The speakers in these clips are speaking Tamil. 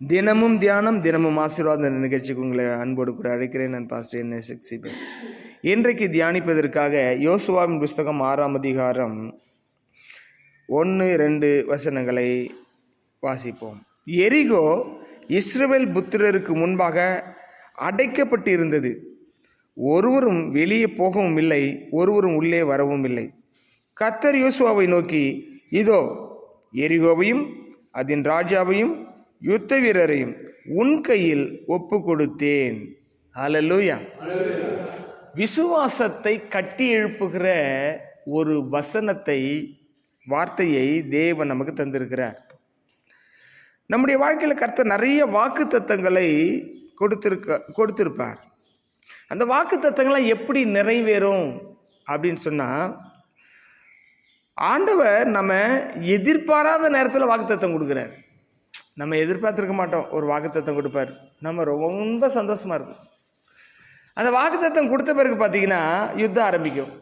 தினமும் தியானம் தினமும் ஆசீர்வாத நிகழ்ச்சிக்கு உங்களை அன்போடு கூட அழைக்கிறேன். நான் பாஸ்டர் என்ன சிபஸ் இன்றைக்கு தியானிப்பதற்காக யோசுவாவின் புஸ்தகம் ஆறாம் அதிகாரம் ஒன்று ரெண்டு வசனங்களை வாசிப்போம். எரிகோ இஸ்ரவேல் புத்திரருக்கு முன்பாக அடைக்கப்பட்டு இருந்தது ஒருவரும் வெளியே போகவும் இல்லை ஒருவரும் உள்ளே வரவும் இல்லை. கத்தர் யோசுவாவை நோக்கி இதோ எரிகோவையும் அதன் ராஜாவையும் யுத்த வீரரையும் உன் கையில் ஒப்பு கொடுத்தேன் ஹalleluya விசுவாசத்தை கட்டி எழுப்புகிற ஒரு வசனத்தை வார்த்தையை தேவன் நமக்கு தந்திருக்கிறார். நம்முடைய வாழ்க்கையில் கருத்த நிறைய வாக்கு தத்தங்களை கொடுத்திருக்க கொடுத்திருப்பார். அந்த வாக்கு தத்தங்கள்லாம் எப்படி நிறைவேறும் அப்படின்னு சொன்னால் ஆண்டவர் நம்ம எதிர்பாராத நேரத்தில் வாக்குத்தத்தம் கொடுக்குறார். நம்ம எதிர்பார்த்துருக்க மாட்டோம். ஒரு வாக்குத்தத்தம் கொடுப்பார். நம்ம ரொம்ப சந்தோஷமாக இருக்கும் அந்த வாக்குத்தத்தம் கொடுத்த பிறகு பார்த்தீங்கன்னா யுத்தம் ஆரம்பிக்கும்.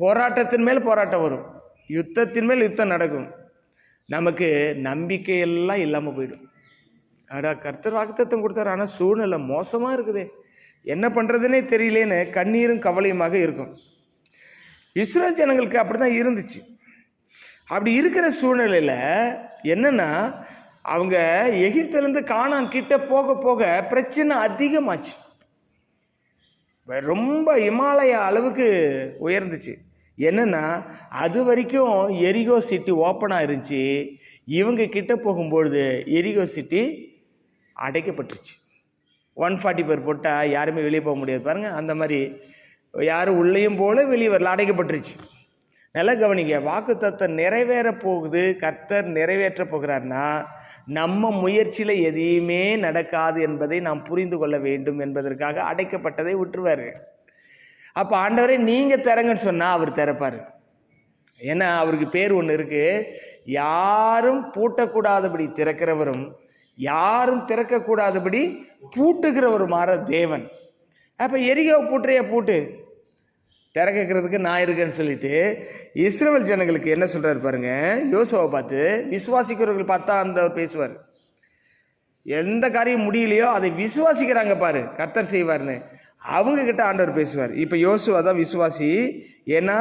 போராட்டத்தின் மேல் போராட்டம் வரும். யுத்தத்தின் மேல் யுத்தம் நடக்கும். நமக்கு நம்பிக்கையெல்லாம் இல்லாமல் போயிடும். அடா கர்த்தர் வாக்குத்தத்தம் கொடுத்தாரு. ஆனால் சூழ்நிலை மோசமாக இருக்குதே. என்ன பண்ணுறதுனே தெரியலேன்னு கண்ணீரும் கவலையுமாக இருக்கும். இஸ்ரேல் ஜனங்களுக்கு அப்படி தான் இருந்துச்சு. அப்படி இருக்கிற சூழ்நிலையில் என்னென்னா அவங்க எகிப்திலேருந்து காணான் கிட்ட போக போக பிரச்சனை அதிகமாச்சு. ரொம்ப இமாலய அளவுக்கு உயர்ந்துச்சு. என்னென்னா அது வரைக்கும் எரிகோ சிட்டி ஓப்பனாக இருந்துச்சு இவங்க கிட்ட போகும்பொழுது எரிகோ சிட்டி அடைக்கப்பட்டுருச்சு. ஒன் ஃபார்ட்டி பேர் போட்டால் யாருமே வெளியே போக முடியாது. பாருங்கள் அந்த மாதிரி யாரும் உள்ளேயும் போல வெளியே வரல அடைக்கப்பட்டுருச்சு. நல்லா கவனிங்க வாக்கு தத்தம் நிறைவேற போகுது. கர்த்தர் நிறைவேற்ற போகிறார்னா நம்ம முயற்சியில் எதையுமே நடக்காது என்பதை நாம் புரிந்து கொள்ள வேண்டும் என்பதற்காக அடைக்கப்பட்டதை விட்டுருவார். அப்போ ஆண்டவரே நீங்கள் திறங்கன்னு சொன்னால் அவர் திறப்பார் ஏன்னா அவருக்கு பேர் ஒன்று இருக்குது யாரும் பூட்டக்கூடாதபடி திறக்கிறவரும் யாரும் திறக்கக்கூடாதபடி பூட்டுகிறவருமாற தேவன். அப்போ எரிகோ பூட்டுறைய பூட்டு? திறக்கிறதுக்கு நான் இருக்கேன்னு சொல்லிட்டு இஸ்ரேல் ஜனங்களுக்கு என்ன சொல்கிறாரு பாருங்க? யோசுவை பார்த்து விசுவாசிக்கிறவர்கள் பார்த்தா அந்த பேசுவார். எந்த காரியம் முடியலையோ அதை விசுவாசிக்கிறாங்க பாரு கர்த்தர் செய்வார்னு. அவங்க கிட்ட ஆண்டவர் பேசுவார். இப்போ யோசுவா தான் விசுவாசி. ஏன்னா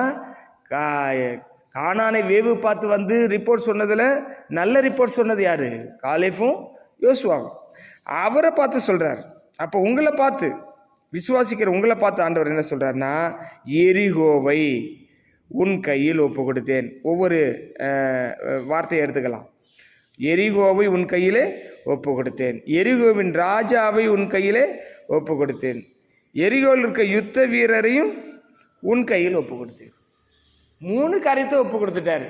கா காணானை வேவு பார்த்து வந்து ரிப்போர்ட் சொன்னதில் நல்ல ரிப்போர்ட் சொன்னது யார்? காலேஃபும் யோசுவாவும். அவரை பார்த்து சொல்கிறார் அப்போ உங்களை பார்த்து விசுவாசிக்கிற உங்களை பார்த்து ஆண்டவர் என்ன சொல்கிறாருன்னா எரிகோவை உன் கையில் ஒப்பு கொடுத்தேன் ஒவ்வொரு வார்த்தையை எடுத்துக்கலாம். எரிகோவை உன் கையிலே ஒப்பு கொடுத்தேன் எரிகோவின் ராஜாவை உன் கையிலே ஒப்பு கொடுத்தேன் எரிகோவில் இருக்க யுத்த வீரரையும் உன் கையில் ஒப்பு கொடுத்தேன் மூணு காரியத்தை ஒப்பு கொடுத்துட்டார்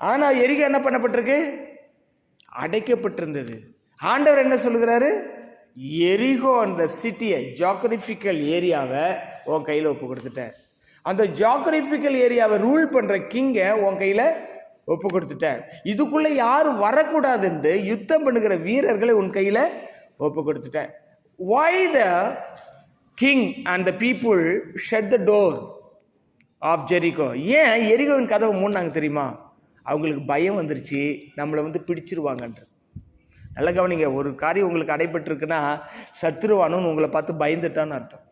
ஆனால் எரிகோ என்ன பண்ணப்பட்டிருக்கு? அடைக்கப்பட்டிருந்தது. ஆண்டவர் என்ன சொல்லுகிறாரு? எரிகோ அந்த சிட்டியை ஜாகிரபிக்கல் ஏரியாவை உன் கையில் ஒப்பு கொடுத்துட்டேன். அந்த ஜாகிரபிக்கல் ஏரியாவை ரூல் பண்ணுற கிங்கை உன் கையில் ஒப்பு கொடுத்துட்டேன். இதுக்குள்ளே யாரும் வரக்கூடாதுன்னு யுத்தம் பண்ணுகிற வீரர்களை உன் கையில் ஒப்பு கொடுத்துட்டேன். Why the king and the people shut the door of Jericho ஏன் எரிகோவின் கதவை மூணு நாங்கள் தெரியுமா? அவங்களுக்கு பயம் வந்துருச்சு. நம்மளை வந்து பிடிச்சிருவாங்கன்றது. நல்ல கவனிங்க ஒரு காரியம் உங்களுக்கு அடைபட்டுருக்குன்னா சத்துருவானுன்னு உங்களை பார்த்து பயந்துட்டான்னு அர்த்தம்.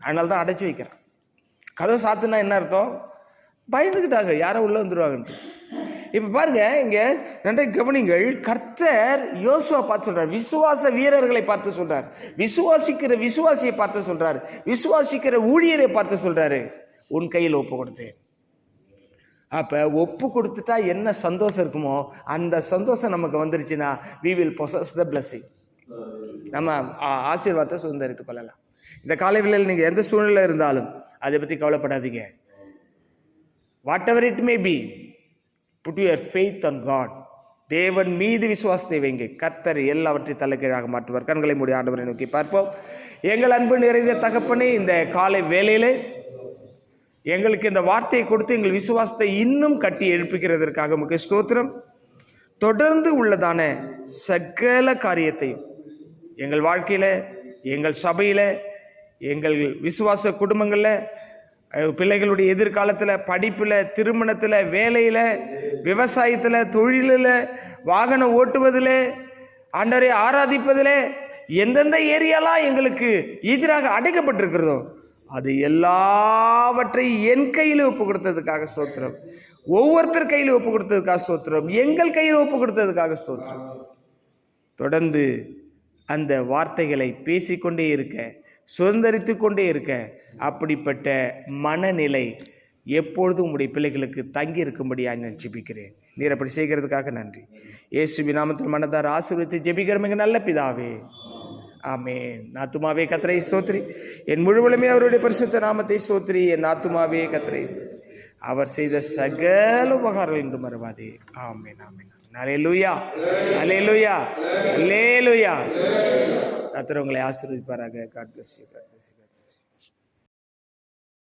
அதனால தான் அடைச்சி வைக்கிறேன். கதவை சாத்துனா என்ன அர்த்தம்? பயந்துக்கிட்டாங்க யாரோ உள்ளே வந்துடுவாங்கன்ட்டு இப்போ பாருங்க இங்கே நன்றை கவனிங்கள். கர்த்தர் யோசுவா பார்த்து சொல்றார். விசுவாச வீரர்களை பார்த்து சொல்றார். விசுவாசிக்கிற விசுவாசியை பார்த்து சொல்றார். விசுவாசிக்கிற ஊழியரை பார்த்து சொல்றாரு. உன் கையில் ஒப்பு கொடுத்தேன். அப்போ ஒப்பு கொடுத்துட்டா என்ன சந்தோஷம் இருக்குமோ அந்த சந்தோஷம் நமக்கு வந்துருச்சுன்னா we will possess the blessing நம்ம ஆசீர்வாதத்தை சுதந்திரித்துக் கொள்ளலாம். இந்த காலை வேளையில் நீங்கள் எந்த சூழ்நிலை இருந்தாலும் அதை பற்றி கவலைப்படாதீங்க. Whatever it may be put your faith on God தேவன் மீது விசுவாசத்தை வைங்க. கத்தர் எல்லாவற்றையும் தலைக்கீழாக மாற்றுவார். கண்களை மூடி ஆண்டவரை நோக்கி பார்ப்போம். எங்கள் அன்பு நிறைந்த தகப்பனே இந்த காலை வேலையிலே எங்களுக்கு இந்த வார்த்தையை கொடுத்து எங்கள் விசுவாசத்தை இன்னும் கட்டி எழுப்பிக்கிறதற்காக முக்கிய ஸ்தோத்திரம். தொடர்ந்து உள்ளதான சகல காரியத்தையும் எங்கள் வாழ்க்கையில் எங்கள் சபையில் எங்கள் விசுவாச குடும்பங்களில் பிள்ளைகளுடைய எதிர்காலத்தில் படிப்பில் திருமணத்தில் வேலையில் விவசாயத்தில் தொழிலில் வாகனம் ஓட்டுவதில் அன்றரை ஆராதிப்பதிலே எந்தெந்த ஏரியாலாம் எங்களுக்கு எதிராக அடைக்கப்பட்டிருக்கிறதோ அது எல்லாவற்றையும் என் கையில் ஒப்பு கொடுத்ததுக்காக ஸ்தோத்திரம். ஒவ்வொருத்தர் கையில் ஒப்பு கொடுத்ததுக்காக ஸ்தோத்திரம். எங்கள் கையில் ஒப்பு கொடுத்ததுக்காக ஸ்தோத்திரம். தொடர்ந்து அந்த வார்த்தைகளை பேசிக்கொண்டே இருக்க சுதந்திரித்து கொண்டே இருக்க அப்படிப்பட்ட மனநிலை எப்பொழுதும் உங்களுடைய பிள்ளைகளுக்கு தங்கி இருக்கும்படியாக நான் ஜெபிக்கிறேன். நீர் அப்படி செய்கிறதுக்காக நன்றி. இயேசுவி நாமத்தில் மனதார் ஆசீர்வதித்து ஜெபிக்கிறோம் எங்கள் நல்ல பிதாவே. ஆமேன். நாத்துமாவே கத்திரை ஸ்தோத்ரி என் முழுவலுமே அவருடைய பரிசுத்த நாமத்தை ஸ்தோத்ரி என் நாத்துமாவே கத்திரை அவர் செய்த சகல உபகாரங்கள் என்று மறவாதே ஆமென் ஆமென். அலேலுயா அலேலுயா அலேலுயா கத்தர் உங்களை ஆசீர்வதிப்பாராக. God bless you God bless you